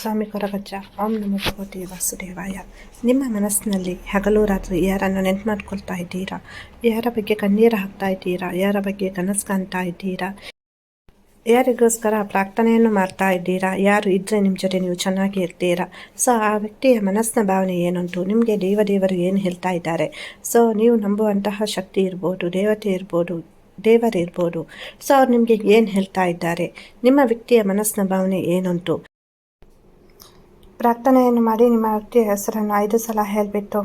ಸ್ವಾಮಿ ಕೊರಗಜ್ಜ, ಓಂ ನಮೋ ಭಗವತಿ ವಾಸುದೇವಾಯ. ನಿಮ್ಮ ಮನಸ್ಸಿನಲ್ಲಿ ಹಗಲು ರಾತ್ರಿ ಯಾರನ್ನು ನೆನ್ಪು ಮಾಡ್ಕೊಳ್ತಾ ಇದ್ದೀರಾ? ಯಾರ ಬಗ್ಗೆ ಕಣ್ಣೀರು ಹಾಕ್ತಾ ಇದ್ದೀರಾ? ಯಾರ ಬಗ್ಗೆ ಕನಸು ಕಾಣ್ತಾ ಇದ್ದೀರಾ? ಯಾರಿಗೋಸ್ಕರ ಪ್ರಾರ್ಥನೆಯನ್ನು ಮಾಡ್ತಾ ಇದ್ದೀರಾ? ಯಾರು ಇದ್ದರೆ ನಿಮ್ಮ ಜೊತೆ ನೀವು ಚೆನ್ನಾಗಿ ಇರ್ತೀರಾ? ಸೊ ಆ ವ್ಯಕ್ತಿಯ ಮನಸ್ಸಿನ ಭಾವನೆ ಏನುಂಟು ನಿಮಗೆ ದೇವದೇವರು ಏನು ಹೇಳ್ತಾ ಇದ್ದಾರೆ? ಸೊ ನೀವು ನಂಬುವಂತಹ ಶಕ್ತಿ ಇರ್ಬೋದು, ದೇವತೆ ಇರ್ಬೋದು, ದೇವರಿರ್ಬೋದು. ಸೊ ಅವ್ರು ನಿಮಗೆ ಏನು ಹೇಳ್ತಾ ಇದ್ದಾರೆ? ನಿಮ್ಮ ವ್ಯಕ್ತಿಯ ಮನಸ್ಸಿನ ಭಾವನೆ ಏನುಂಟು ಪ್ರಾರ್ಥನೆಯನ್ನು ಮಾಡಿ ನಿಮ್ಮ ವ್ಯಕ್ತಿಯ ಹೆಸರನ್ನು ಐದು ಸಲ ಹೇಳಿಬಿಟ್ಟು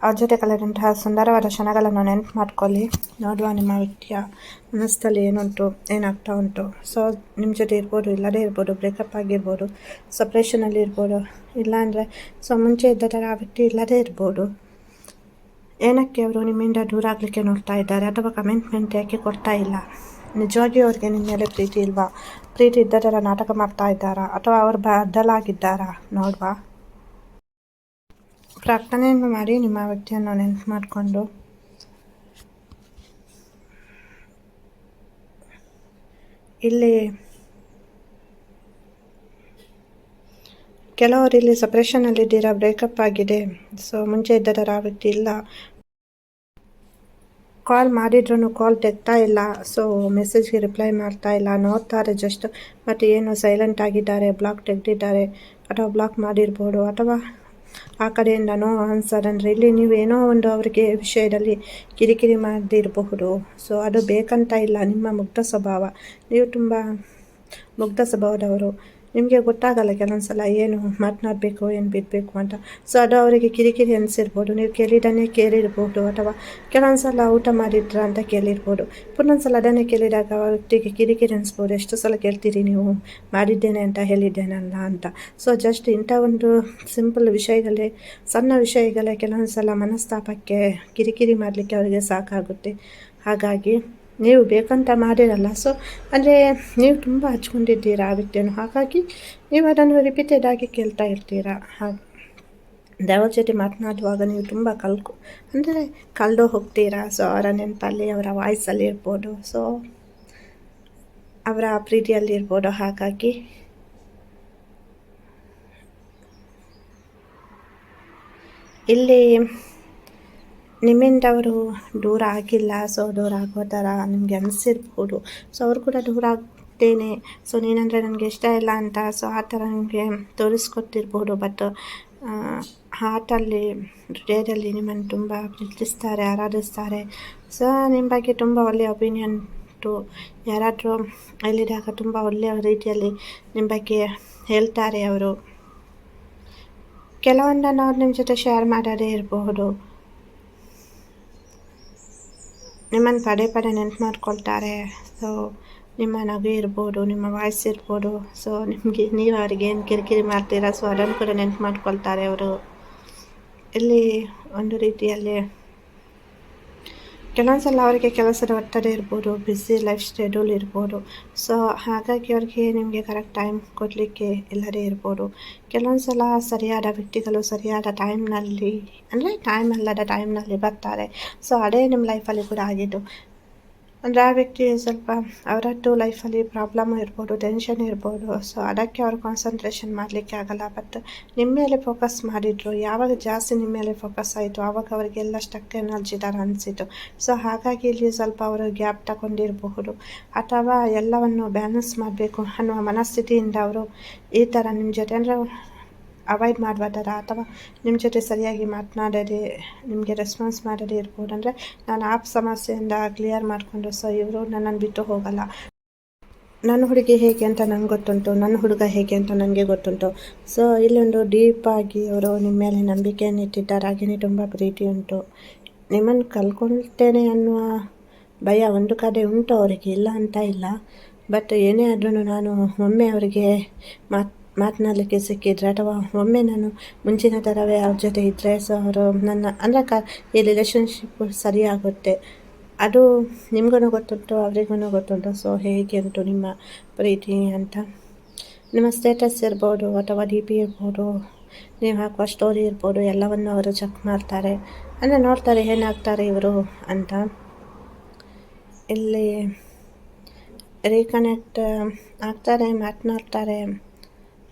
ಅವ್ರ ಜೊತೆ ಕಳೆದಂತಹ ಸುಂದರವಾದ ಕ್ಷಣಗಳನ್ನು ನೆನಪು ಮಾಡ್ಕೊಳ್ಳಿ. ನೋಡುವ ನಿಮ್ಮ ವ್ಯಕ್ತಿಯ ಮನಸ್ಸಲ್ಲಿ ಏನುಂಟು, ಏನಾಗ್ತಾ ಉಂಟು. ಸೊ ನಿಮ್ಮ ಜೊತೆ ಇರ್ಬೋದು, ಇಲ್ಲದೇ ಇರ್ಬೋದು ಬ್ರೇಕಪ್ ಆಗಿರ್ಬೋದು ಸಪ್ರೇಷನಲ್ಲಿ ಇರ್ಬೋದು ಇಲ್ಲಾಂದರೆ ಸೊ ಮುಂಚೆ ಇದ್ದ ಥರ ಆ ವ್ಯಕ್ತಿ ಇಲ್ಲದೇ ಇರ್ಬೋದು. ಏನಕ್ಕೆ ಅವರು ನಿಮ್ಮಿಂದ ದೂರ ಆಗಲಿಕ್ಕೆ ನೋಡ್ತಾ ಇದ್ದಾರೆ? ಅಥವಾ ಕಮೆಂಟ್ಮೆಂಟ್ ಯಾಕೆ ಕೊಡ್ತಾ ಇಲ್ಲ? ನಿಜವಾಗಿಯೂ ಅವ್ರಿಗೆ ನಿನ್ನ ಮೇಲೆ ಪ್ರೀತಿ ಇಲ್ವಾ? ಪ್ರೀತಿ ಇದ್ದರ ನಾಟಕ ಮಾಡ್ತಾ ಇದ್ದಾರಾ? ಅಥವಾ ಅವರು ಬದಲಾಗಿದ್ದಾರಾ ನೋಡ್ವಾ. ಪ್ರಾರ್ಥನೆಯನ್ನು ಮಾಡಿ ನಿಮ್ಮ ವ್ಯಕ್ತಿಯನ್ನು ನೆನಪು ಮಾಡಿಕೊಂಡು. ಇಲ್ಲಿ ಕೆಲವರು ಇಲ್ಲಿ ಸಪ್ರೇಷನಲ್ಲಿದ್ದೀರಾ ಬ್ರೇಕಪ್ ಆಗಿದೆ. ಸೊ, ಮುಂಚೆ ಇದ್ದರ ಆ ವ್ಯಕ್ತಿ ಇಲ್ಲ. ಕಾಲ್ ಮಾಡಿದ್ರು ಕಾಲ್ ತೆಗ್ತಾ ಇಲ್ಲ. ಸೊ ಮೆಸೇಜ್ಗೆ ರಿಪ್ಲೈ ಮಾಡ್ತಾ ಇಲ್ಲ. ನೋಡ್ತಾರೆ ಜಸ್ಟ್ ಬಟ್ ಏನು ಸೈಲೆಂಟ್ ಆಗಿದ್ದಾರೆ ಬ್ಲಾಕ್ ತೆಗೆದಿದ್ದಾರೆ. ಅಥವಾ ಬ್ಲಾಕ್ ಮಾಡಿರ್ಬೋದು. ಅಥವಾ ಆ ಕಡೆಯಿಂದನೋ ಆನ್ಸರ್ ಅಂದರೆ ಇಲ್ಲಿ ನೀವೇನೋ ಒಂದು ಅವರಿಗೆ ವಿಷಯದಲ್ಲಿ ಕಿರಿಕಿರಿ ಮಾಡಿರಬಹುದು. ಸೊ ಅದು ಬೇಕಂತ ಇಲ್ಲ. ನಿಮ್ಮ ಮುಗ್ಧ ಸ್ವಭಾವ. ನೀವು ತುಂಬ ಮುಗ್ಧ ಸ್ವಭಾವದವರು. ನಿಮಗೆ ಗೊತ್ತಾಗಲ್ಲ ಕೆಲವೊಂದ್ಸಲ ಏನು ಮಾತನಾಡಬೇಕು, ಏನು ಬಿಡಬೇಕು ಅಂತ. ಸೊ ಅದು ಅವರಿಗೆ ಕಿರಿಕಿರಿ ಅನಿಸಿರ್ಬೋದು. ನೀವು ಕೇಳಿದನ್ನೇ ಕೇಳಿರ್ಬೋದು ಅಥವಾ ಕೆಲವೊಂದು ಸಲ ಊಟ ಮಾಡಿದ್ರ ಅಂತ ಕೇಳಿರ್ಬೋದು. ಪುನೊಂದು ಸಲ ಅದನ್ನೇ ಕೇಳಿದಾಗ ಅವರೊಟ್ಟಿಗೆ ಕಿರಿಕಿರಿ ಅನಿಸ್ಬೋದು. ಎಷ್ಟು ಸಲ ಕೇಳ್ತೀರಿ ನೀವು? ಮಾಡಿದ್ದೇನೆ ಅಂತ ಹೇಳಿದ್ದೇನಲ್ಲ ಅಂತ. ಸೊ ಜಸ್ಟ್ ಇಂಥ ಒಂದು ಸಿಂಪಲ್ ವಿಷಯಗಳೇ, ಸಣ್ಣ ವಿಷಯಗಳೇ ಕೆಲವೊಂದು ಸಲ ಮನಸ್ತಾಪಕ್ಕೆ ಕಿರಿಕಿರಿ ಮಾಡಲಿಕ್ಕೆ ಅವರಿಗೆ ಸಾಕಾಗುತ್ತೆ. ಹಾಗಾಗಿ ನೀವು ಬೇಕಂತ ಮಾಡಿರಲ್ಲ. ಸೊ ಅಂದರೆ ನೀವು ತುಂಬ ಹಚ್ಕೊಂಡಿದ್ದೀರಾ ಆ ಹಾಗಾಗಿ ನೀವು ಅದನ್ನು ರಿಪೀಟೆಡ್ ಆಗಿ ಕೇಳ್ತಾ ಇರ್ತೀರಾ. ಹಾಗೆ. ದೇವರ ಜೊತೆ ಮಾತನಾಡುವಾಗ ನೀವು ತುಂಬ ಕಲ್ಕು, ಅಂದರೆ ಕಳೆದು ಹೋಗ್ತೀರಾ. ಸೊ ಅವರ ನೆನಪಲ್ಲಿ, ಅವರ ವಾಯ್ಸಲ್ಲಿ ಇರ್ಬೋದು. ಸೊ ಅವರ ಪ್ರೀತಿಯಲ್ಲಿ ಇರ್ಬೋದು. ಹಾಗಾಗಿ ಇಲ್ಲಿ ನಿಮ್ಮಿಂದ ಅವರು ದೂರ ಆಗಿಲ್ಲ ಸೊ ದೂರ ಆಗೋ ಥರ ನಿಮಗೆ ಅನಿಸಿರ್ಬೋದು. ಸೊ ಅವರು ಕೂಡ ದೂರ ಆಗ್ತೇನೆ. ಸೊ ನೀನಂದರೆ ನನಗೆ ಇಷ್ಟ ಇಲ್ಲ ಅಂತ ಸೊ ಆ ಥರ ನಿಮಗೆ ತೋರಿಸ್ಕೊತಿರ್ಬೋದು ಬಟ್ ಹಾರ್ಟಲ್ಲಿ ಹೃದಯದಲ್ಲಿ ನಿಮ್ಮನ್ನು ತುಂಬ ಪ್ರೀತಿಸ್ತಾರೆ, ಆರಾಧಿಸ್ತಾರೆ. ಸೊ ನಿಮ್ಮ ಬಗ್ಗೆ ತುಂಬ ಒಳ್ಳೆಯ ಒಪಿನಿಯನ್ ಟು ಯಾರಾದರೂ ಎಲ್ಲಿದಾಗ ತುಂಬ ಒಳ್ಳೆಯ ರೀತಿಯಲ್ಲಿ ನಿಮ್ಮ ಬಗ್ಗೆ ಹೇಳ್ತಾರೆ ಅವರು. ಕೆಲವೊಂದನ್ನು ಅವ್ರು ನಿಮ್ಮ ಜೊತೆ ಶೇರ್ ಮಾಡೋದೇ ಇರಬಹುದು ನಿಮ್ಮನ್ನು ಪದೇ ಪದೇ ನೆನ್ಪು ಮಾಡ್ಕೊಳ್ತಾರೆ. ಸೊ ನಿಮ್ಮ ನಗು ಇರ್ಬೋದು, ನಿಮ್ಮ ವಾಯ್ಸ್ ಇರ್ಬೋದು. ಸೊ ನಿಮಗೆ ನೀವು ಅವರಿಗೆ ಏನು ಕಿರಿಕಿರಿ ಮಾಡ್ತೀರಾ? ಸೊ ಅದನ್ನು ಕೂಡ ನೆನ್ಪು ಮಾಡ್ಕೊಳ್ತಾರೆ ಅವರು. ಇಲ್ಲಿ ಒಂದು ರೀತಿಯಲ್ಲಿ ಕೆಲವೊಂದು ಸಲ ಅವರಿಗೆ ಕೆಲಸದ ಒತ್ತಡ ಇರ್ಬೋದು ಬ್ಯುಸಿ ಲೈಫ್ ಸ್ಟೆಡ್ಯೂಲ್ ಇರ್ಬೋದು. ಸೊ ಹಾಗಾಗಿ ಅವ್ರಿಗೆ ನಿಮಗೆ ಕರೆಕ್ಟ್ ಟೈಮ್ ಕೊಡಲಿಕ್ಕೆ ಇಲ್ಲದೇ ಇರ್ಬೋದು. ಕೆಲವೊಂದು ಸಲ ಸರಿಯಾದ ವ್ಯಕ್ತಿಗಳು ಸರಿಯಾದ ಟೈಮ್ನಲ್ಲಿ ಅಂದರೆ ಟೈಮ್ ಅಲ್ಲದ ಟೈಮ್ನಲ್ಲಿ ಬರ್ತಾರೆ. ಸೊ ಅದೇ ನಿಮ್ಮ ಲೈಫಲ್ಲಿ ಕೂಡ ಆಗಿದ್ದು. ಅಂದರೆ ಆ ವ್ಯಕ್ತಿ ಸ್ವಲ್ಪ ಅವರದ್ದು ಲೈಫಲ್ಲಿ ಪ್ರಾಬ್ಲಮ್ ಇರ್ಬೋದು ಟೆನ್ಷನ್ ಇರ್ಬೋದು. ಸೊ ಅದಕ್ಕೆ ಅವ್ರು ಕಾನ್ಸಂಟ್ರೇಷನ್ ಮಾಡಲಿಕ್ಕೆ ಆಗಲ್ಲ. ಬಟ್ ನಿಮ್ಮ ಮೇಲೆ ಫೋಕಸ್ ಮಾಡಿದರು, ಯಾವಾಗ ಜಾಸ್ತಿ ನಿಮ್ಮ ಮೇಲೆ ಫೋಕಸ್ ಆಯಿತು ಆವಾಗ ಅವರಿಗೆಲ್ಲ ಸ್ಟಕ್ ಎನರ್ಜಿ ಥರ ಅನಿಸಿತು. ಸೊ ಹಾಗಾಗಿ ಇಲ್ಲಿ ಸ್ವಲ್ಪ ಅವರು ಗ್ಯಾಪ್ ತಗೊಂಡಿರಬಹುದು. ಅಥವಾ ಎಲ್ಲವನ್ನು ಬ್ಯಾಲೆನ್ಸ್ ಮಾಡಬೇಕು ಅನ್ನುವ ಮನಸ್ಥಿತಿಯಿಂದ ಅವರು ಈ ಥರ ನಿಮ್ಮ ಜೊತೆ. ಅಂದರೆ ಅವಾಯ್ಡ್ ಮಾಡುವ ಥರ ಅಥವಾ ನಿಮ್ಮ ಜೊತೆ ಸರಿಯಾಗಿ ಮಾತನಾಡದೆ, ನಿಮಗೆ ರೆಸ್ಪಾನ್ಸ್ ಮಾಡೋದೇ ಇರ್ಬೋದು. ಅಂದರೆ ನಾನು ಆ ಸಮಸ್ಯೆಯಿಂದ ಕ್ಲಿಯರ್ ಮಾಡಿಕೊಂಡು ಸೊ ಇವರು ನನ್ನನ್ನು ಬಿಟ್ಟು ಹೋಗಲ್ಲ. ನನ್ನ ಹುಡುಗಿ ಹೇಗೆ ಅಂತ ನನಗೆ ಗೊತ್ತುಂಟು. ನನ್ನ ಹುಡುಗ ಹೇಗೆ ಅಂತ ನನಗೆ ಗೊತ್ತುಂಟು. ಸೊ ಇಲ್ಲೊಂದು ಡೀಪಾಗಿ ಅವರು ನಿಮ್ಮ ಮೇಲೆ ನಂಬಿಕೆಯನ್ನು ಇಟ್ಟಿದ್ದಾರೆ. ಹಾಗೆಯೇ ತುಂಬ ಪ್ರೀತಿ ಉಂಟು. ನಿಮ್ಮನ್ನು ಕಲ್ಕೊಳ್ತೇನೆ ಅನ್ನುವ ಭಯ ಒಂದು ಕಡೆ ಉಂಟು ಅವರಿಗೆ. ಇಲ್ಲ ಅಂತ ಇಲ್ಲ. ಬಟ್ ಏನೇ ಆದ್ರೂ ನಾನು ಒಮ್ಮೆ ಅವರಿಗೆ ಮಾತು ಮಾತನಾಡಲಿಕ್ಕೆ ಸಿಕ್ಕಿದ್ರೆ ಅಥವಾ ಒಮ್ಮೆ ನಾನು ಮುಂಚಿನ ಥರವೇ ಅವ್ರ ಜೊತೆ ಇದ್ದರೆ ಸೊ ಅವರು ನನ್ನ, ಅಂದರೆ ಕ, ಈ ರಿಲೇಷನ್ಶಿಪ್ ಸರಿಯಾಗುತ್ತೆ ಅದು ನಿಮಗೂ ಗೊತ್ತುಂಟು ಅವರಿಗೂ ಗೊತ್ತುಂಟು ಸೊ ಹೇಗೆ ಉಂಟು ನಿಮ್ಮ ಪ್ರೀತಿ ಅಂತ. ನಿಮ್ಮ ಸ್ಟೇಟಸ್ ಇರ್ಬೋದು ಅಥವಾ ಡಿ ಪಿ ಇರ್ಬೋದು, ನೀವು ಹಾಕುವ ಸ್ಟೋರಿ ಇರ್ಬೋದು, ಎಲ್ಲವನ್ನು ಅವರು ಚೆಕ್ ಮಾಡ್ತಾರೆ. ಅಂದರೆ ನೋಡ್ತಾರೆ ಏನಾಗ್ತಾರೆ ಇವರು ಅಂತ. ಇಲ್ಲಿ ರೀಕನೆಕ್ಟ್ ಆಗ್ತಾರೆ, ಮಾತನಾಡ್ತಾರೆ.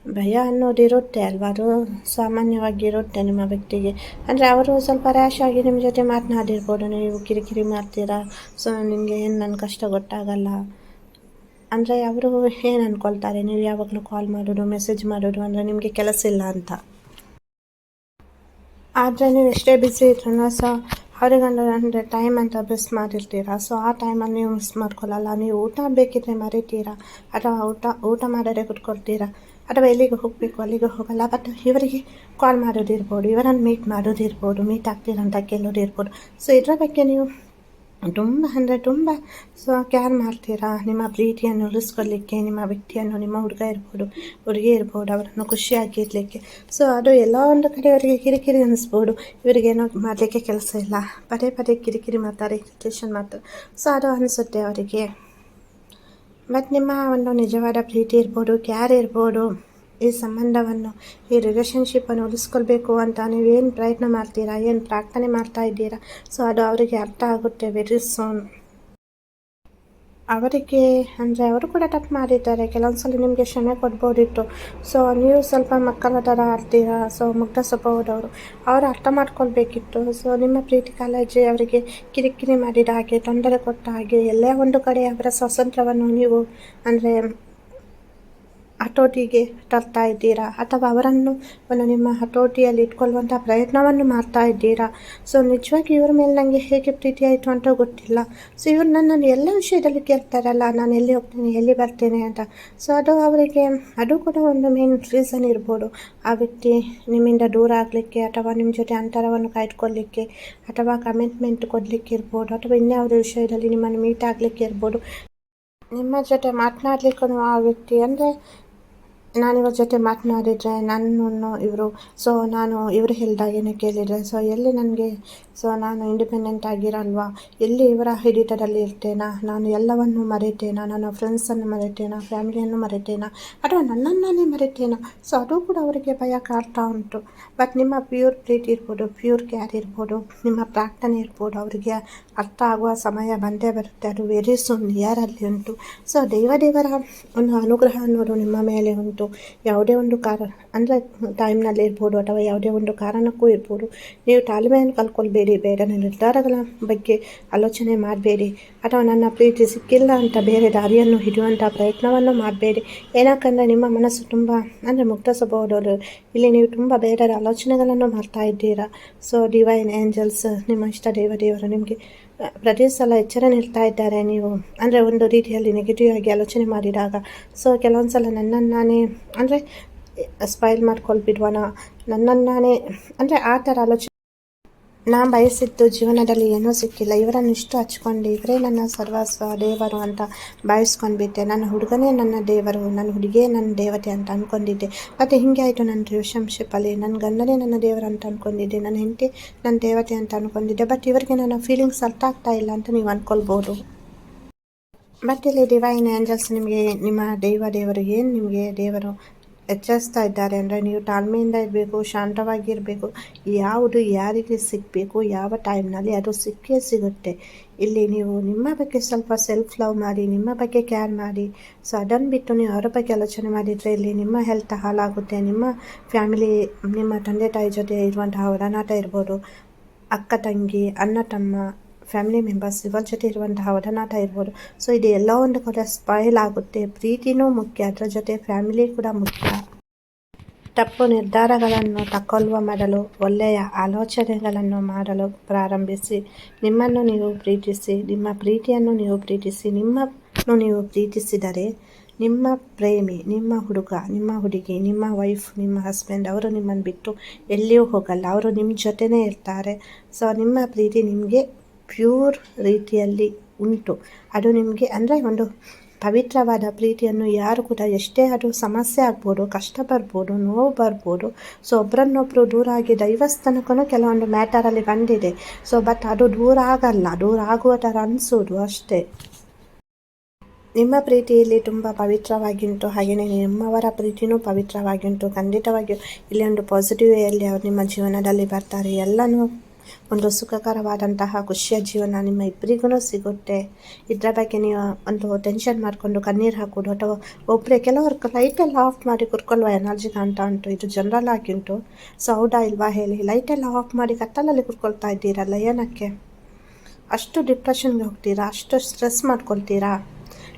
ಭಯ ಅನ್ನೋದಿರುತ್ತೆ ಅಲ್ವಾ? ಅದು ಸಾಮಾನ್ಯವಾಗಿ ಇರುತ್ತೆ ನಿಮ್ಮ ವ್ಯಕ್ತಿಗೆ. ಅಂದರೆ ಅವರು ಸ್ವಲ್ಪ ರ್ಯಾಶ್ ಆಗಿ ನಿಮ್ಮ ಜೊತೆ ಮಾತನಾಡಿರ್ಬೋದು. ನೀವು ಕಿರಿಕಿರಿ ಮಾಡ್ತೀರಾ? ಸೊ ನಿಮಗೆ ಏನು ನನ್ನ ಕಷ್ಟ ಗೊತ್ತಾಗಲ್ಲ. ಅಂದರೆ ಅವರು ಏನು ಅಂದ್ಕೊಳ್ತಾರೆ ನೀವು ಯಾವಾಗಲೂ ಕಾಲ್ ಮಾಡೋದು ಮೆಸೇಜ್ ಮಾಡೋದು ಅಂದರೆ ನಿಮಗೆ ಕೆಲಸ ಇಲ್ಲ ಅಂತ. ಆದರೆ ನೀವು ಎಷ್ಟೇ ಬ್ಯುಸಿ ಇದ್ರೂ ಸೊ ಅವ್ರಿಗೆ ಅಂದರೆ ಟೈಮ್ ಅಂತ ಮಿಸ್ ಮಾಡಿರ್ತೀರಾ? ಸೊ ಆ ಟೈಮಲ್ಲಿ ನೀವು ಮಿಸ್ ಮಾಡ್ಕೊಳ್ಳಲ್ಲ ನೀವು ಊಟ ಬೇಕಿದ್ರೆ ಮರಿತೀರಾ? ಅಥವಾ ಊಟ ಊಟ ಮಾಡದೆ ಕುತ್ಕೊಳ್ತೀರಾ? ಅಥವಾ ಎಲ್ಲಿಗೆ ಹೋಗಬೇಕು, ಅಲ್ಲಿಗೆ ಹೋಗಲ್ಲ. ಬಟ್ ಇವರಿಗೆ ಕಾಲ್ ಮಾಡೋದಿರ್ಬೋದು ಇವರನ್ನು ಮೀಟ್ ಮಾಡೋದಿರ್ಬೋದು ಮೀಟ್ ಆಗ್ತೀರಂತ ಕೇಳೋದಿರ್ಬೋದು ಸೊ ಇದರ ಬಗ್ಗೆ ನೀವು ತುಂಬ ಅಂದರೆ ತುಂಬ ಸೊ ಕ್ಯಾರ್ ಮಾಡ್ತೀರಾ? ನಿಮ್ಮ ಪ್ರೀತಿಯನ್ನು ಉಳಿಸ್ಕೊಳ್ಳಿಕ್ಕೆ, ನಿಮ್ಮ ವ್ಯಕ್ತಿಯನ್ನು, ನಿಮ್ಮ ಹುಡುಗ ಇರ್ಬೋದು, ಹುಡುಗಿ ಇರ್ಬೋದು, ಅವರನ್ನು ಖುಷಿಯಾಗಿರಲಿಕ್ಕೆ ಸೊ ಅದು ಎಲ್ಲ ಒಂದು ಕಡೆ ಅವರಿಗೆ ಕಿರಿಕಿರಿ ಅನ್ನಿಸ್ಬೋದು ಇವರಿಗೇನೋ ಮಾಡಲಿಕ್ಕೆ ಕೆಲಸ ಇಲ್ಲ. ಪದೇ ಪದೇ ಕಿರಿಕಿರಿ ಮಾಡ್ತಾರೆ ಇರಿಟೇಷನ್ ಮಾಡ್ತಾರೆ. ಸೊ ಅದು ಅನಿಸುತ್ತೆ ಅವರಿಗೆ. ಮತ್ತು ನಿಮ್ಮ ಒಂದು ನಿಜವಾದ ಪ್ರೀತಿ ಇರ್ಬೋದು ಕ್ಯಾರ್ ಇರ್ಬೋದು, ಈ ಸಂಬಂಧವನ್ನು, ಈ ರಿಲೇಷನ್ಶಿಪ್ಪನ್ನು ಉಳಿಸ್ಕೊಳ್ಬೇಕು ಅಂತ ನೀವೇನು ಪ್ರಯತ್ನ ಮಾಡ್ತೀರಾ, ಏನು ಪ್ರಾರ್ಥನೆ ಮಾಡ್ತಾ ಇದ್ದೀರಾ? ಸೊ ಅದು ಅವರಿಗೆ ಅರ್ಥ ಆಗುತ್ತೆ ವೆರಿ ಸೋನ್ ಅವರಿಗೆ, ಅಂದರೆ ಅವರು ಕೂಡ ತಪ್ಪು ಮಾಡಿದ್ದಾರೆ. ಕೆಲವೊಂದು ಸಲ ನಿಮಗೆ ಕ್ಷಮೆ ಕೊಡ್ಬೋದಿತ್ತು. ಸೊ ನೀವು ಸ್ವಲ್ಪ ಮಕ್ಕಳ ಥರ ಆಡ್ತೀರಾ ಸೊ ಮುಗ್ಧ ಸ್ವಭಾವದವರು. ಅವರು ಅರ್ಥ ಮಾಡ್ಕೊಳ್ಬೇಕಿತ್ತು. ಸೊ ನಿಮ್ಮ ಪ್ರೀತಿ ಕಾಲೇಜಿ ಅವರಿಗೆ ಕಿರಿಕಿರಿ ಮಾಡಿದ ಹಾಗೆ, ತೊಂದರೆ ಕೊಟ್ಟ ಹಾಗೆ, ಎಲ್ಲೇ ಒಂದು ಕಡೆ ಅವರ ಸ್ವಾತಂತ್ರ್ಯವನ್ನು ನೀವು, ಅಂದರೆ ಹತೋಟಿಗೆ ತರ್ತಾ ಇದ್ದೀರಾ? ಅಥವಾ ಅವರನ್ನು ಒಂದು ನಿಮ್ಮ ಹತೋಟಿಯಲ್ಲಿ ಇಟ್ಕೊಳ್ಳುವಂಥ ಪ್ರಯತ್ನವನ್ನು ಮಾಡ್ತಾ ಇದ್ದೀರಾ? ಸೊ ನಿಜವಾಗಿ ಇವ್ರ ಮೇಲೆ ನನಗೆ ಹೇಗೆ ಪ್ರೀತಿ ಆಯಿತು ಅಂತ ಗೊತ್ತಿಲ್ಲ. ಸೊ ಇವ್ರು ನನ್ನನ್ನು ಎಲ್ಲ ವಿಷಯದಲ್ಲಿ ಕೇಳ್ತಾರಲ್ಲ, ನಾನು ಎಲ್ಲಿ ಹೋಗ್ತೀನಿ, ಎಲ್ಲಿ ಬರ್ತೇನೆ ಅಂತ. ಸೊ ಅದು ಅವರಿಗೆ, ಅದು ಕೂಡ ಒಂದು ಮೇನ್ ರೀಸನ್ ಇರ್ಬೋದು. ಆ ವ್ಯಕ್ತಿ ನಿಮ್ಮಿಂದ ದೂರ ಆಗಲಿಕ್ಕೆ ಅಥವಾ ನಿಮ್ಮ ಜೊತೆ ಅಂತರವನ್ನು ಕಾಯ್ದುಕೊಳ್ಳಿಕ್ಕೆ ಅಥವಾ ಕಮಿಟ್ಮೆಂಟ್ ಕೊಡಲಿಕ್ಕೆ ಇರ್ಬೋದು, ಅಥವಾ ಇನ್ಯಾವುದೇ ವಿಷಯದಲ್ಲಿ ನಿಮ್ಮನ್ನು ಮೀಟ್ ಆಗಲಿಕ್ಕೆ ಇರ್ಬೋದು. ನಿಮ್ಮ ಜೊತೆ ಮಾತನಾಡಲಿಕ್ಕೂ ಆ ವ್ಯಕ್ತಿ ಅಂದರೆ ನಾನು ಇವ್ರ ಜೊತೆ ಮಾತನಾಡಿದರೆ ನನ್ನನ್ನು ಇವರು ಸೊ ನಾನು ಇವರು ಹೇಳಿದಾಗೇನೆ ಕೇಳಿದರೆ ಸೊ ಎಲ್ಲಿ ನನಗೆ ಸೊ ನಾನು ಇಂಡಿಪೆಂಡೆಂಟ್ ಆಗಿರಲ್ವಾ? ಎಲ್ಲಿ ಇವರ ಹಿಡಿತದಲ್ಲಿ ಇರ್ತೇನಾ? ನಾನು ಎಲ್ಲವನ್ನು ಮರಿತೇನಾ? ನನ್ನ ಫ್ರೆಂಡ್ಸನ್ನು ಮರಿತೇನಾ? ಫ್ಯಾಮಿಲಿಯನ್ನು ಮರಿತೇನಾ? ಅಥವಾ ನನ್ನನ್ನು ನಾನೇ ಮರಿತೇನಾ? ಸೊ ಅದು ಕೂಡ ಅವರಿಗೆ ಭಯ ಕಾಡ್ತಾ ಉಂಟು. ಬಟ್ ನಿಮ್ಮ ಪ್ಯೂರ್ ಪ್ರೀತಿ ಇರ್ಬೋದು ಪ್ಯೂರ್ ಕೇರ್ ಇರ್ಬೋದು, ನಿಮ್ಮ ಪ್ರಾರ್ಥನೆ ಇರ್ಬೋದು, ಅವರಿಗೆ ಅರ್ಥ ಆಗುವ ಸಮಯ ಬಂದೇ ಬರುತ್ತೆ. ಅದು ವೆರಿ ಸೂನ್ ನಿಯರಲ್ಲಿ ಉಂಟು. ಸೊ ದೇವದೇವರ ಒಂದು ಅನುಗ್ರಹ ಅನ್ನೋದು ನಿಮ್ಮ ಮೇಲೆ ಉಂಟು. ಯಾವುದೇ ಒಂದು ಕಾರ ಅಂದರೆ ಟೈಮ್ನಲ್ಲಿ ಇರ್ಬೋದು ಅಥವಾ ಯಾವುದೇ ಒಂದು ಕಾರಣಕ್ಕೂ ಇರ್ಬೋದು, ನೀವು ತಾಳ್ಮೆಯನ್ನು ಕಲ್ಕೊಳ್ಬೇಡಿ ಬೇರೆ ನಿರ್ಧಾರಗಳ ಬಗ್ಗೆ ಆಲೋಚನೆ ಮಾಡಬೇಡಿ. ಅಥವಾ ನನ್ನ ಪ್ರೀತಿ ಸಿಕ್ಕಿಲ್ಲ ಅಂತ ಬೇರೆ ದಾರಿಯನ್ನು ಹಿಡಿಯುವಂಥ ಪ್ರಯತ್ನವನ್ನು ಮಾಡಬೇಡಿ. ಏನಕ್ಕಂದರೆ ನಿಮ್ಮ ಮನಸ್ಸು ತುಂಬ, ಅಂದರೆ ಮುಕ್ತ ಸ್ವಭಾವದವರು. ಇಲ್ಲಿ ನೀವು ತುಂಬ ಬೇರೆ ಆಲೋಚನೆಗಳನ್ನು ಮಾಡ್ತಾ ಇದ್ದೀರಾ. ಸೊ ಡಿವೈನ್ ಏಂಜಲ್ಸ್ ನಿಮ್ಮ ಇಷ್ಟ ದೇವ ದೇವರು ನಿಮಗೆ ಪ್ರತಿ ಸಲ ಎಚ್ಚರ ನೀಡ್ತಾ ಇದ್ದಾರೆ ನೀವು. ಅಂದರೆ ಒಂದು ರೀತಿಯಲ್ಲಿ ನೆಗೆಟಿವ್ ಆಗಿ ಆಲೋಚನೆ ಮಾಡಿದಾಗ. ಸೊ ಕೆಲವೊಂದು ಸಲ ನನ್ನನ್ನು ನಾನೇ ಅಂದರೆ ಸ್ಪೈಲ್ ಮಾಡ್ಕೊಳ್ಬಿಡ್ವನ? ನನ್ನನ್ನು ನಾನೇ ಅಂದರೆ ಆ ಥರ ಆಲೋಚನೆ ನಾ ಬಯಸಿದ್ದು ಜೀವನದಲ್ಲಿ ಏನೂ ಸಿಕ್ಕಿಲ್ಲ. ಇವರನ್ನು ಇಷ್ಟು ಹಚ್ಕೊಂಡು ಇವರೇ ನನ್ನ ಸರ್ವಸ್ವ ದೇವರು ಅಂತ ಭಾವಿಸ್ಕೊಂಡ್ಬಿಟ್ಟೆ ನನ್ನ ಹುಡುಗನೇ ನನ್ನ ದೇವರು, ನನ್ನ ಹುಡುಗಿಯೇ ನನ್ನ ದೇವತೆ ಅಂತ ಅಂದ್ಕೊಂಡಿದ್ದೆ ಮತ್ತು ಹೀಗೆ ಆಯಿತು ನನ್ನ ರಿಲೇಷನ್ಶಿಪ್ಪಲ್ಲಿ ನನ್ನ ಗಂಡನೇ ನನ್ನ ದೇವರು ಅಂತ ಅಂದ್ಕೊಂಡಿದ್ದೆ ನನ್ನ ಹೆಂಡತಿ ನನ್ನ ದೇವತೆ ಅಂತ ಅಂದ್ಕೊಂಡಿದ್ದೆ ಬಟ್ ಇವರಿಗೆ ನನ್ನ ಫೀಲಿಂಗ್ಸ್ ಅರ್ಥ ಆಗ್ತಾ ಇಲ್ಲ ಅಂತ ನೀವು ಅಂದ್ಕೊಳ್ಬೋದು ಬಟ್ ಇಲ್ಲಿ ಡಿವೈನ್ ಏಂಜಲ್ಸ್ ನಿಮಗೆ, ನಿಮ್ಮ ದೈವ ದೇವರು ಏನು ನಿಮಗೆ ದೇವರು? ಎಚ್ಚರಿಸ್ತಾ ಇದ್ದಾರೆ ಅಂದರೆ ನೀವು ತಾಳ್ಮೆಯಿಂದ ಇರಬೇಕು, ಶಾಂತವಾಗಿರಬೇಕು. ಯಾವುದು ಯಾರಿಗೆ ಸಿಗಬೇಕು, ಯಾವ ಟೈಮ್ನಲ್ಲಿ ಅದು ಸಿಕ್ಕೇ ಸಿಗುತ್ತೆ. ಇಲ್ಲಿ ನೀವು ನಿಮ್ಮ ಬಗ್ಗೆ ಸ್ವಲ್ಪ ಸೆಲ್ಫ್ ಲವ್ ಮಾಡಿ, ನಿಮ್ಮ ಬಗ್ಗೆ ಕೇರ್ ಮಾಡಿ ಸೊ ಅದನ್ನು ಬಿಟ್ಟು ನೀವು ಅವರ ಬಗ್ಗೆ ಆಲೋಚನೆ ಮಾಡಿದರೆ ಇಲ್ಲಿ ನಿಮ್ಮ ಹೆಲ್ತ್ ಹಾಳಾಗುತ್ತೆ. ನಿಮ್ಮ ಫ್ಯಾಮಿಲಿ ನಿಮ್ಮ ತಂದೆ ತಾಯಿ ಜೊತೆ ಇರುವಂತಹ ಒಡನಾಟ ಇರ್ಬೋದು. ಅಕ್ಕ, ತಂಗಿ, ಅಣ್ಣ, ತಮ್ಮ ಫ್ಯಾಮಿಲಿ ಮೆಂಬರ್ಸ್ ಇವರ ಜೊತೆ ಇರುವಂತಹ ಒಡನಾಟ ಇರ್ಬೋದು ಸೊ ಇದು ಎಲ್ಲ ಒಂದು ಕೂಡ ಸ್ಪೈಲ್ ಆಗುತ್ತೆ ಪ್ರೀತಿನೂ ಮುಖ್ಯ ಅದರ ಜೊತೆ ಫ್ಯಾಮಿಲಿ ಕೂಡ ಮುಖ್ಯ ತಪ್ಪು ನಿರ್ಧಾರಗಳನ್ನು ತಗೊಳ್ಳುವ ಮಾಡಲು ಒಳ್ಳೆಯ ಆಲೋಚನೆಗಳನ್ನು ಮಾಡಲು ಪ್ರಾರಂಭಿಸಿ ನಿಮ್ಮನ್ನು ನೀವು ಪ್ರೀತಿಸಿ ನಿಮ್ಮ ಪ್ರೀತಿಯನ್ನು ನೀವು ಪ್ರೀತಿಸಿ ನಿಮ್ಮನ್ನು ನೀವು ಪ್ರೀತಿಸಿದರೆ ನಿಮ್ಮ ಪ್ರೇಮಿ ನಿಮ್ಮ ಹುಡುಗ ನಿಮ್ಮ ಹುಡುಗಿ ನಿಮ್ಮ ವೈಫ್ ನಿಮ್ಮ ಹಸ್ಬೆಂಡ್ ಅವರು ನಿಮ್ಮನ್ನು ಬಿಟ್ಟು ಎಲ್ಲಿಯೂ ಹೋಗಲ್ಲ, ಅವರು ನಿಮ್ಮ ಜೊತೆನೇ ಇರ್ತಾರೆ. ಸೊ ನಿಮ್ಮ ಪ್ರೀತಿ ನಿಮಗೆ ಪ್ಯೂರ್ ರೀತಿಯಲ್ಲಿ ಉಂಟು. ಅದು ನಿಮಗೆ ಅಂದರೆ ಒಂದು ಪವಿತ್ರವಾದ ಪ್ರೀತಿಯನ್ನು ಯಾರು ಕೂಡ ಎಷ್ಟೇ ಅದು ಸಮಸ್ಯೆ ಆಗ್ಬೋದು, ಕಷ್ಟ ಬರ್ಬೋದು, ನೋವು ಬರ್ಬೋದು. ಸೊ ಒಬ್ಬರನ್ನೊಬ್ಬರು ದೂರ ಆಗಿ ದೈವಸ್ಥಾನಕ್ಕೂ ಕೆಲವೊಂದು ಮ್ಯಾಟರಲ್ಲಿ ಬಂದಿದೆ. ಸೊ ಬಟ್ ಅದು ದೂರ ಆಗಲ್ಲ, ದೂರ ಆಗುವ ಥರ ಅನಿಸೋದು ಅಷ್ಟೇ. ನಿಮ್ಮ ಪ್ರೀತಿಯಲ್ಲಿ ತುಂಬ ಪವಿತ್ರವಾಗಿಂಟು ಹಾಗೆಯೇ ನಿಮ್ಮವರ ಪ್ರೀತಿನೂ ಪವಿತ್ರವಾಗಿಂಟು. ಖಂಡಿತವಾಗಿಯೂ ಇಲ್ಲಿ ಒಂದು ಪಾಸಿಟಿವ್ ವೇಯಲ್ಲಿ ಅವರು ನಿಮ್ಮ ಜೀವನದಲ್ಲಿ ಬರ್ತಾರೆ. ಎಲ್ಲನೂ ಒಂದು ಸುಖಕರವಾದಂತಹ ಖುಷಿಯ ಜೀವನ ನಿಮ್ಮ ಇಬ್ಬರಿಗೂ ಸಿಗುತ್ತೆ. ಇದರ ಬಗ್ಗೆ ನೀವು ಒಂದು ಟೆನ್ಷನ್ ಮಾಡಿಕೊಂಡು ಕಣ್ಣೀರು ಹಾಕೋದು ಅಥವಾ ಒಬ್ಬರೇ ಕೆಲವರು ಲೈಟೆಲ್ಲ ಆಫ್ ಮಾಡಿ ಕುರ್ಕೊಳ್ಳುವ ಎನರ್ಜಿ ಅಂತ ಉಂಟು. ಇದು ಜನರಲ್ ಆಗಿ ಉಂಟು. ಸೊ ಹೌದಾ ಇಲ್ವಾ ಹೇಳಿ. ಲೈಟೆಲ್ಲ ಆಫ್ ಮಾಡಿ ಕತ್ತಲಲ್ಲಿ ಕುರ್ಕೊಳ್ತಾ ಇದ್ದೀರಲ್ಲ, ಏನಕ್ಕೆ? ಅಷ್ಟು ಡಿಪ್ರೆಷನ್ಗೆ ಹೋಗ್ತೀರಾ? ಅಷ್ಟು ಸ್ಟ್ರೆಸ್ ಮಾಡ್ಕೊಳ್ತೀರಾ?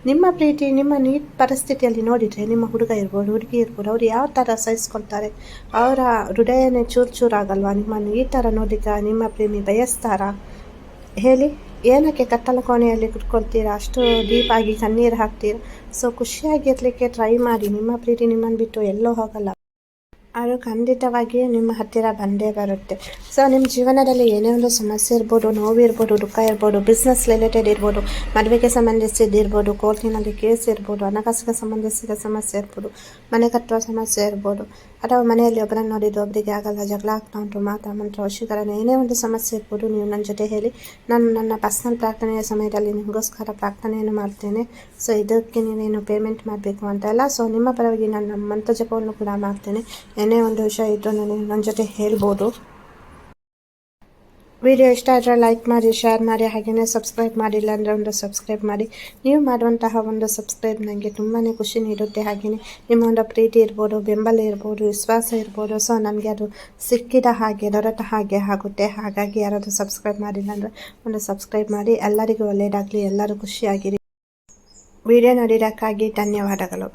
ನಿಮ್ಮ ಪ್ರೀತಿ, ನಿಮ್ಮ ನೀಟ್ ಪರಿಸ್ಥಿತಿಯಲ್ಲಿ ನೋಡಿದರೆ ನಿಮ್ಮ ಹುಡುಗ ಇರ್ಬೋದು, ಹುಡುಗಿ ಇರ್ಬೋದು, ಅವ್ರು ಯಾವ ಥರ ಸಹಿಸ್ಕೊಳ್ತಾರೆ, ಅವರ ಹೃದಯನೇ ಚೂರು ಚೂರಾಗಲ್ವಾ? ನಿಮ್ಮನ್ನು ಈ ಥರ ನೋಡಿಕ ನಿಮ್ಮ ಪ್ರೇಮಿ ಬಯಸ್ತಾರಾ? ಹೇಳಿ, ಏನಕ್ಕೆ ಕತ್ತಲ ಕೋಣೆಯಲ್ಲಿ ಕುತ್ಕೊಳ್ತೀರಾ? ಅಷ್ಟು ಡೀಪಾಗಿ ಕಣ್ಣೀರು ಹಾಕ್ತೀರಾ? ಸೊ ಖುಷಿಯಾಗಿರ್ಲಿಕ್ಕೆ ಟ್ರೈ ಮಾಡಿ. ನಿಮ್ಮ ಪ್ರೀತಿ ನಿಮ್ಮನ್ನು ಬಿಟ್ಟು ಎಲ್ಲೋ ಹೋಗಲ್ಲ. ಅದು ಖಂಡಿತವಾಗಿಯೂ ನಿಮ್ಮ ಹತ್ತಿರ ಬಂದೇ ಬರುತ್ತೆ. ಸೊ ನಿಮ್ಮ ಜೀವನದಲ್ಲಿ ಏನೇ ಒಂದು ಸಮಸ್ಯೆ ಇರ್ಬೋದು, ನೋವು ಇರ್ಬೋದು, ದುಃಖ ಇರ್ಬೋದು ಬಿಸ್ನೆಸ್ ರಿಲೇಟೆಡ್ ಇರ್ಬೋದು, ಮದುವೆಗೆ ಸಂಬಂಧಿಸಿದ್ದಿರ್ಬೋದು ಕೋರ್ಟಿನಲ್ಲಿ ಕೇಸ್ ಇರ್ಬೋದು, ಹಣಕಾಸಿಗೆ ಸಂಬಂಧಿಸಿದ ಸಮಸ್ಯೆ ಇರ್ಬೋದು, ಮನೆ ಕಟ್ಟುವ ಸಮಸ್ಯೆ ಇರ್ಬೋದು ಅಥವಾ ಮನೆಯಲ್ಲಿ ಒಬ್ಬರನ್ನು ನೋಡಿದ್ದು ಒಬ್ಬರಿಗೆ ಆಗಲ್ಲ, ಜಗಳ ಆಗ್ತಾ ಉಂಟು ಮಾತ್ರ. ಮಂತ್ರ ವಶೀಕರಣ ಏನೇ ಒಂದು ಸಮಸ್ಯೆ ಇರ್ಬೋದು, ನೀವು ನನ್ನ ಜೊತೆ ಹೇಳಿ. ನಾನು ನನ್ನ ಪರ್ಸ್ನಲ್ ಪ್ರಾರ್ಥನೆಯ ಸಮಯದಲ್ಲಿ ನಿಮಗೋಸ್ಕರ ಪ್ರಾರ್ಥನೆಯನ್ನು ಮಾಡ್ತೇನೆ. ಸೊ ಇದಕ್ಕೆ ನೀವೇನು ಪೇಮೆಂಟ್ ಮಾಡಬೇಕು ಅಂತ ಇಲ್ಲ ಸೊ ನಿಮ್ಮ ಪರವಾಗಿ ನಾನು ಮಂತ್ರ ಜಪವನ್ನು ಕೂಡ ಮಾಡ್ತೇನೆ. ಏನೇ ಒಂದು ವಿಷಯ ಇದ್ದರೂ ನಾನು ನನ್ನ ಜೊತೆ ಹೇಳ್ಬೋದು. ವಿಡಿಯೋ ಇಷ್ಟ ಆದರೆ ಲೈಕ್ ಮಾಡಿ ಶೇರ್ ಮಾಡಿ ಹಾಗೆಯೇ ಸಬ್ಸ್ಕ್ರೈಬ್ ಮಾಡಿಲ್ಲ ಅಂದರೆ ಒಂದು ಸಬ್ಸ್ಕ್ರೈಬ್ ಮಾಡಿ. ನೀವು ಮಾಡುವಂತಹ ಒಂದು ಸಬ್ಸ್ಕ್ರೈಬ್ ನನಗೆ ತುಂಬಾ ಖುಷಿ ನೀಡುತ್ತೆ. ಹಾಗೆಯೇ ನಿಮ್ಮ ಒಂದು ಪ್ರೀತಿ ಇರ್ಬೋದು, ಬೆಂಬಲ ಇರ್ಬೋದು, ವಿಶ್ವಾಸ ಇರ್ಬೋದು. ಸೊ ನಮಗೆ ಅದು ಸಿಕ್ಕಿದ ಹಾಗೆ, ದೊರೆತ ಹಾಗೆ ಆಗುತ್ತೆ. ಹಾಗಾಗಿ ಯಾರಾದರೂ ಸಬ್ಸ್ಕ್ರೈಬ್ ಮಾಡಿಲ್ಲ ಅಂದರೆ ಒಂದು ಸಬ್ಸ್ಕ್ರೈಬ್ ಮಾಡಿ. ಎಲ್ಲರಿಗೂ ಒಳ್ಳೆಯದಾಗಲಿ ಎಲ್ಲರೂ ಖುಷಿಯಾಗಿರಿ. ವಿಡಿಯೋ ನೋಡಿದ್ದಕ್ಕಾಗಿ ಧನ್ಯವಾದಗಳು.